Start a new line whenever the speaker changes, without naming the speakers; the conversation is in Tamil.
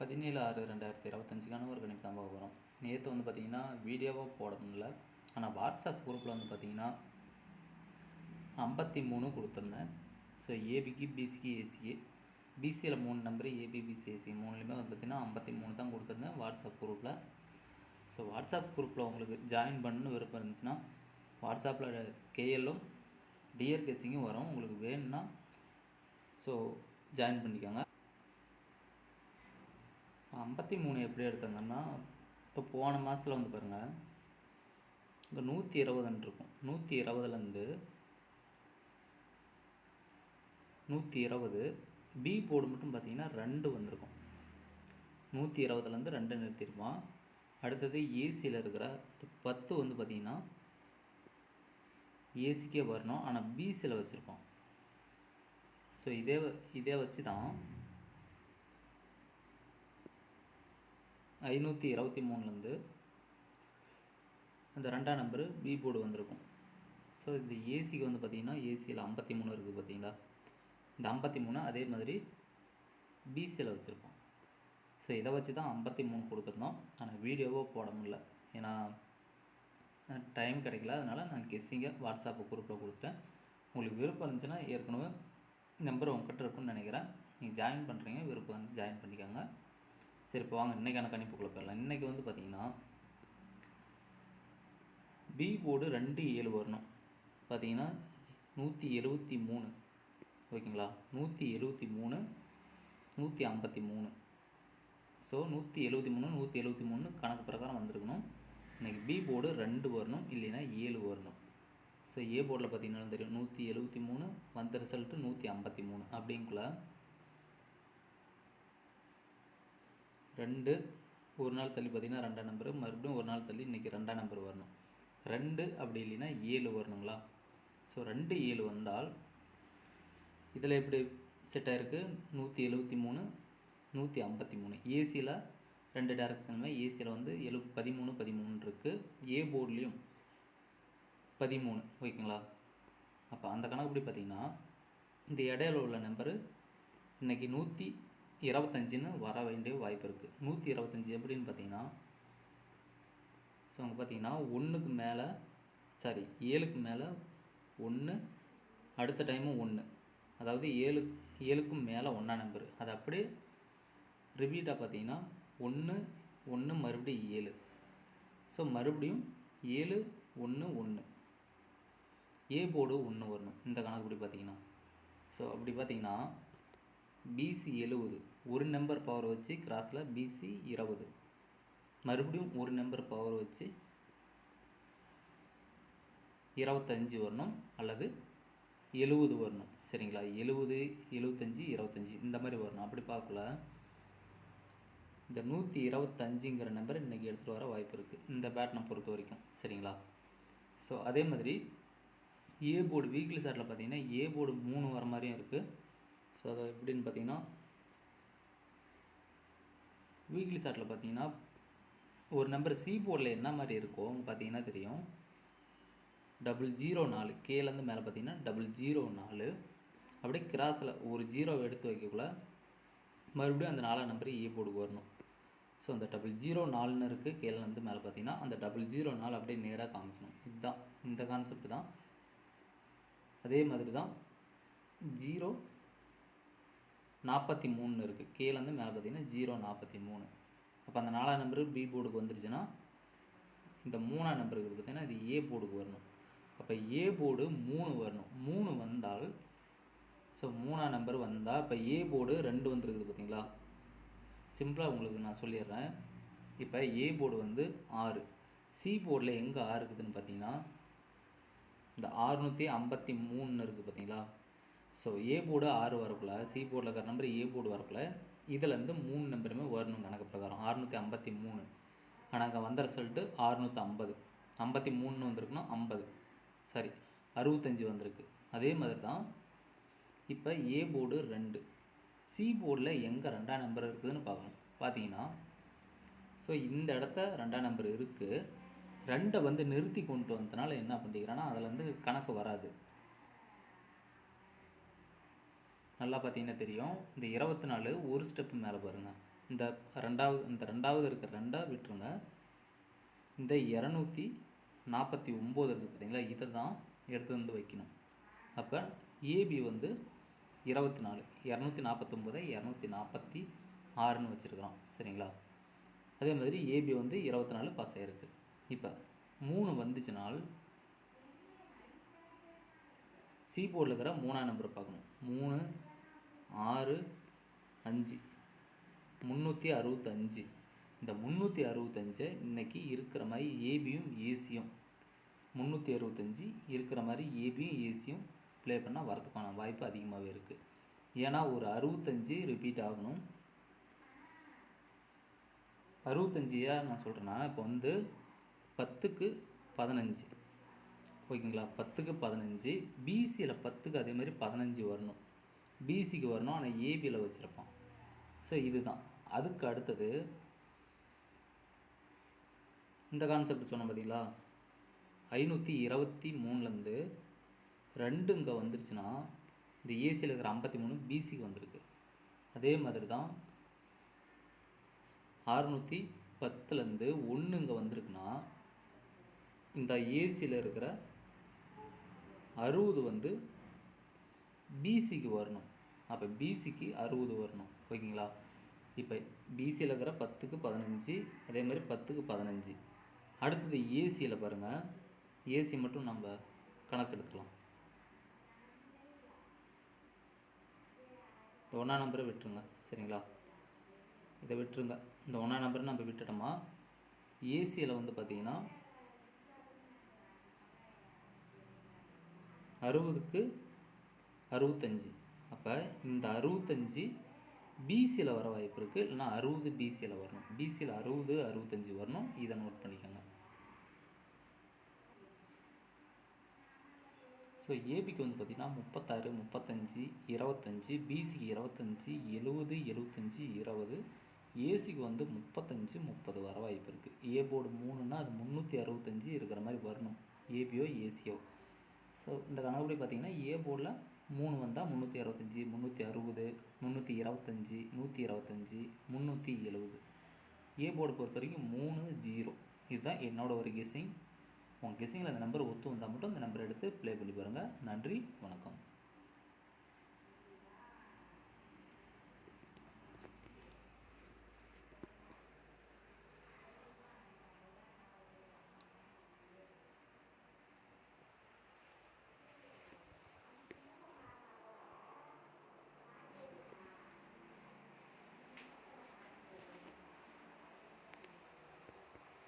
பதினேழு ஆறு ரெண்டாயிரத்தி இருபத்தஞ்சுக்கான ஒரு கணிப்பு தான் பார்க்க போகிறோம் நேற்று வந்து பார்த்திங்கன்னா வீடியோவாக போட முடியல. ஆனால் வாட்ஸ்அப் குரூப்பில் வந்து பார்த்திங்கன்னா ஐம்பத்தி மூணு கொடுத்துருந்தேன். ஸோ ஏபிக்கு பிசிக்கு ஏசிக்கு பிசியில் மூணு நம்பரு ஏபி பிசி ஏசி மூணுலேயுமே வந்து பார்த்திங்கன்னா ஐம்பத்தி மூணு தான் கொடுத்துருந்தேன் வாட்ஸ்அப் குரூப்பில் ஸோ வாட்ஸ்அப் குரூப்பில் உங்களுக்கு ஜாயின் பண்ணணும்னு விருப்பம் இருந்துச்சுன்னா வாட்ஸ்அப்பில் கேஎல்லும் டிஆர் கெஸிங்கும் வரும். உங்களுக்கு வேணும்னா ஸோ ஜாயின் பண்ணிக்கோங்க. ஐம்பத்தி மூணு எப்படி எடுத்தாங்கன்னா இப்போ போன மாதத்தில் வந்து பாருங்கள் இப்போ நூற்றி இருபதுன்னு இருக்கும். நூற்றி இருபதுலேருந்து நூற்றி இருபது பி போர்டு மட்டும் பார்த்தீங்கன்னா ரெண்டு வந்திருக்கும். நூற்றி இருபதுலேருந்து ரெண்டு நிறுத்திருப்பான் அடுத்தது ஏசியில் இருக்கிற பத்து வந்து பார்த்திங்கன்னா ஏசிக்கே வரணும். ஆனால் பிசியில் வச்சுருப்போம். ஸோ இதே வ- இதே வச்சு தான் ஐநூற்றி இருபத்தி மூணுலேருந்து அந்த ரெண்டாம் நம்பரு பி போர்டு வந்திருக்கும். ஸோ இந்த ஏசிக்கு வந்து பார்த்திங்கன்னா ஏசியில் ஐம்பத்தி மூணு இருக்குது பார்த்தீங்களா இந்த ஐம்பத்தி மூணு அதே மாதிரி பிசியில் வச்சுருப்போம். ஸோ இதை வச்சு தான் ஐம்பத்தி மூணு கொடுத்துருந்தோம். ஆனால் வீடியோவோ போட முடியல. ஏன்னா டைம் கிடைக்கல. அதனால் நான் கெஸ்ஸிங்கை வாட்ஸ்அப்பு குரூப்பில் கொடுத்துட்டேன். உங்களுக்கு விருப்பம் இருந்துச்சுன்னா ஏற்கனவே நம்பர் உங்ககிட்ட இருக்குன்னு நினைக்கிறேன். நீங்கள் ஜாயின் பண்ணுறீங்க விருப்பம் வந்து ஜாயின் பண்ணிக்கோங்க. சரி இப்போ வாங்க. இன்றைக்கான கணிப்புக்குள்ளே போயிடலாம் இன்றைக்கி வந்து பார்த்தீங்கன்னா பி போர்டு ரெண்டு ஏழு வரணும். பார்த்தீங்கன்னா நூற்றி எழுபத்தி மூணு. ஓகேங்களா? நூற்றி எழுபத்தி மூணு நூற்றி ஐம்பத்தி மூணு. ஸோ நூற்றி எழுபத்தி மூணு நூற்றி எழுபத்தி மூணு கணக்கு பிரகாரம் வந்திருக்கணும். இன்றைக்கி பி போர்டு ரெண்டு வரணும் இல்லைன்னா ஏழு வரணும். ஸோ ஏ போர்டில் பார்த்தீங்கன்னாலும் தெரியும். நூற்றி எழுபத்தி மூணு வந்த ரிசல்ட்டு நூற்றி ஐம்பத்தி மூணு. அப்படிங்குள்ள ரெண்டு ஒரு நாள் தள்ளி பார்த்தீங்கன்னா ரெண்டாம் நம்பரு மறுபடியும் ஒரு நாள் தள்ளி இன்றைக்கி ரெண்டாம் நம்பர் வரணும். ரெண்டு அப்படி இல்லைன்னா ஏழு வரணுங்களா? ஸோ ரெண்டு ஏழு வந்தால் இதில் எப்படி செட் ஆகிருக்கு நூற்றி எழுபத்தி மூணு நூற்றி ஐம்பத்தி மூணு. ஏசியில் ரெண்டு டேரக்ஷனுமே ஏசியில் வந்து எழு பதிமூணு பதிமூணு இருக்குது ஏ போர்ட்லேயும் பதிமூணு ஓகேங்களா? அப்போ அந்த கணக்குப்படி பார்த்தீங்கன்னா இந்த இடையில உள்ள நம்பரு இன்றைக்கி நூற்றி இருபத்தஞ்சின்னு வர வேண்டிய வாய்ப்பு இருக்குது நூற்றி இருபத்தஞ்சி எப்படின்னு பார்த்தீங்கன்னா ஸோ அங்கே பார்த்தீங்கன்னா ஒன்றுக்கு மேலே சாரி ஏழுக்கு மேலே ஒன்று அடுத்த டைமும் ஒன்று அதாவது ஏழு ஏழுக்கும் மேலே ஒன்றா நம்பர் அது அப்படியே ரிப்பீட்டாக பார்த்தீங்கன்னா ஒன்று ஒன்று மறுபடியும் ஏழு. ஸோ மறுபடியும் ஏழு ஒன்று ஒன்று ஏ போர்டு ஒன்று வரணும். இந்த கணக்குப்படி பார்த்தீங்கன்னா. ஸோ அப்படி பார்த்தீங்கன்னா பிசி எழுபது. ஒரு நம்பர் பவர் வச்சு கிராஸில் பிசி இருபது. மறுபடியும் ஒரு நம்பர் பவர் வச்சு இருபத்தஞ்சி வரணும் அல்லது எழுபது வரணும். சரிங்களா? எழுபது எழுபத்தஞ்சி இருபத்தஞ்சி. இந்த மாதிரி வரணும். அப்படி பார்க்கல. இந்த நூற்றி இருபத்தஞ்சிங்கிற நம்பர் இன்றைக்கி எடுத்துகிட்டு வர வாய்ப்பு இருக்குது இந்த பேட்டனை பொறுத்த வரைக்கும். சரிங்களா? ஸோ அதே மாதிரி ஏ போர்டு வீக்லி சார்ட்டில் பார்த்தீங்கன்னா ஏ போர்டு மூணு வர மாதிரியும் இருக்குது ஸோ அது எப்படின்னு பார்த்தீங்கன்னா வீக்லி சாட்டில் பார்த்தீங்கன்னா ஒரு நம்பர் சி போர்டில் என்ன மாதிரி இருக்கோ பார்த்தீங்கன்னா தெரியும். டபுள் ஜீரோ நாலு கேலேருந்து மேலே பார்த்தீங்கன்னா டபுள் ஜீரோ நாலு. அப்படியே கிராஸில் ஒரு ஜீரோவை எடுத்து வைக்கக்குள்ள மறுபடியும் அந்த நாலாம் நம்பர் ஏ போர்டுக்கு வரணும். ஸோ அந்த டபுள் ஜீரோ நாலுன்னு இருக்குது கீழேருந்து மேலே பார்த்தீங்கன்னா அந்த டபுள் ஜீரோ நாலு அப்படியே நேராக காமிக்கணும். இதுதான் இந்த கான்செப்ட் தான். அதே மாதிரி தான் ஜீரோ நாற்பத்தி மூணுன்னு இருக்குது கீழேருந்து மேலே பார்த்தீங்கன்னா ஜீரோ நாற்பத்தி மூணு. அப்போ அந்த நாலாம் நம்பரு பி போர்டுக்கு வந்துருச்சுன்னா இந்த மூணாம் நம்பருக்கு பார்த்தீங்கன்னா இது ஏ போர்டுக்கு வரணும். அப்போ ஏ போர்டு மூணு வரணும். மூணு வந்தால் ஸோ மூணாம் நம்பர் வந்தால் இப்போ ஏ போர்டு ரெண்டு வந்துருக்குது பார்த்தீங்களா சிம்பிளாக உங்களுக்கு நான் சொல்லிடுறேன். இப்போ ஏ போர்டு வந்து ஆறு. சி போர்டில் எங்கே ஆறு இருக்குதுன்னு பார்த்தீங்கன்னா இந்த ஆறுநூற்றி ஐம்பத்தி மூணுன்னு இருக்குது பார்த்தீங்களா ஸோ ஏ போர்டு ஆறு வரக்குள்ள சி போர்டில் இருக்கிற நம்பர் ஏ போர்டு வரக்குள்ள இதுலேருந்து மூணு நம்பருமே வரணும் கணக்கு பிரகாரம். அறுநூற்றி ஐம்பத்தி மூணு. ஆனால் அங்கே வந்த ரிசல்ட்டு அறுநூற்றி ஐம்பது. ஐம்பத்தி மூணுன்னு வந்திருக்குன்னா ஐம்பது. சாரி அறுபத்தஞ்சி வந்திருக்கு. அதே மாதிரி தான் இப்போ ஏ போர்டு ரெண்டு. சி போர்டில் எங்கே ரெண்டாம் நம்பர் இருக்குதுன்னு பார்க்கணும். பார்த்தீங்கன்னா ஸோ இந்த இடத்த ரெண்டாம் நம்பர் இருக்குது ரெண்டை வந்து நிறுத்தி கொண்டு வந்ததுனால என்ன பண்ணிக்கிறான்னா அதில் வந்து கணக்கு வராது. நல்லா பார்த்தீங்கன்னா தெரியும். இந்த இருபத்தி நாலு ஒரு ஸ்டெப்பு மேலே பாருங்கள் இந்த ரெண்டாவது இந்த ரெண்டாவது இருக்கிற ரெண்டாக விட்டுருங்க. இந்த இரநூத்தி நாற்பத்தி ஒம்பது இருக்குது பார்த்தீங்களா? இதை தான் எடுத்து வந்து வைக்கணும். அப்போ ஏபி வந்து இருபத்தி நாலு இரநூத்தி நாற்பத்தொம்போதை இரநூத்தி நாற்பத்தி ஆறுன்னு வச்சுருக்குறோம். சரிங்களா? அதே மாதிரி ஏபி வந்து இருபத்தி நாலு பாஸ் ஆகிருக்கு இப்போ மூணு வந்துச்சுனால் சி போர்டில் இருக்கிற மூணாம் நம்பர் பார்க்கணும். மூணு ஆறு அஞ்சு. முந்நூற்றி அறுபத்தஞ்சு. இந்த முந்நூற்றி அறுபத்தஞ்சை இன்றைக்கி இருக்கிற மாதிரி ஏபியும் ஏசியும். முந்நூற்றி அறுபத்தஞ்சு இருக்கிற மாதிரி ஏபியும் ஏசியும் ப்ளே பண்ணால் வரதுக்கான வாய்ப்பு அதிகமாகவே இருக்குது ஏன்னா ஒரு அறுபத்தஞ்சு ரிப்பீட் ஆகணும். அறுபத்தஞ்சு நான் சொல்கிறேன்னா இப்போ வந்து பத்துக்கு பதினஞ்சு. ஓகேங்களா? பத்துக்கு பதினஞ்சு. பிசியில் பத்துக்கு அதே மாதிரி பதினஞ்சு வரணும். பிசிக்கு வரணும் ஆனால் ஏபியில் வச்சுருப்பான். ஸோ இதுதான். அதுக்கு அடுத்தது இந்த கான்செப்ட் சொன்னோம் பார்த்தீங்களா ஐநூற்றி இருபத்தி மூணுலேருந்து ரெண்டு இங்கே வந்துருச்சுன்னா இந்த ஏசியில் இருக்கிற ஐம்பத்தி மூணு பிசிக்கு வந்திருக்கு. அதே மாதிரி தான் அறுநூற்றி பத்துலேருந்து ஒன்று இங்கே வந்திருக்குன்னா இந்த ஏசியில் இருக்கிற அறுபது வந்து பிசிக்கு வரணும். அப்போ பிசிக்கு அறுபது வரணும். ஓகேங்களா? இப்போ பிசியில் இருக்கிற பத்துக்கு பதினஞ்சு அதே மாதிரி பத்துக்கு பதினஞ்சு. அடுத்தது ஏசியில் பாருங்கள் ஏசி மட்டும் நம்ம கணக்கு எடுத்துக்கலாம். இந்த ஒன்றா நம்பரை விட்டுருங்க. சரிங்களா? இதை விட்டுருங்க. இந்த ஒன்றா நம்பரை நம்ம விட்டுட்டோமா? ஏசியில் வந்து பார்த்திங்கன்னா அறுபதுக்கு அறுபத்தஞ்சி. அப்போ இந்த அறுபத்தஞ்சி பிசியில் வர வாய்ப்பு இருக்குது இல்லைனா அறுபது பிசியில் வரணும். பிசியில் அறுபது அறுபத்தஞ்சு வரணும். இதை நோட் பண்ணிக்கோங்க. ஸோ ஏபிக்கு வந்து பார்த்திங்கன்னா முப்பத்தாறு முப்பத்தஞ்சு இருபத்தஞ்சி பிசிக்கு இருபத்தஞ்சி எழுபது எழுபத்தஞ்சி இருபது. ஏசிக்கு வந்து முப்பத்தஞ்சு முப்பது வர வாய்ப்பு இருக்குது ஏ போர்டு மூணுன்னா அது முந்நூற்றி அறுபத்தஞ்சு இருக்கிற மாதிரி வரணும். ஏபியோ ஏசியோ ஸோ இந்த கணக்குப்படி பார்த்திங்கன்னா ஏ போர்டில் மூணு வந்தால் முந்நூற்றி அறுபத்தஞ்சி முந்நூற்றி அறுபது முந்நூற்றி இருபத்தஞ்சி நூற்றி இருபத்தஞ்சி முந்நூற்றி எழுபது. ஏ போர்டு பொறுத்த வரைக்கும் மூணு ஜீரோ இதுதான் என்னோட ஒரு கெஸ்ஸிங் உங்கள் கெஸ்ஸிங்கில் அந்த நம்பர் ஒத்து வந்தால் மட்டும் அந்த நம்பர் எடுத்து ப்ளே பண்ணி பாருங்கள் நன்றி வணக்கம்.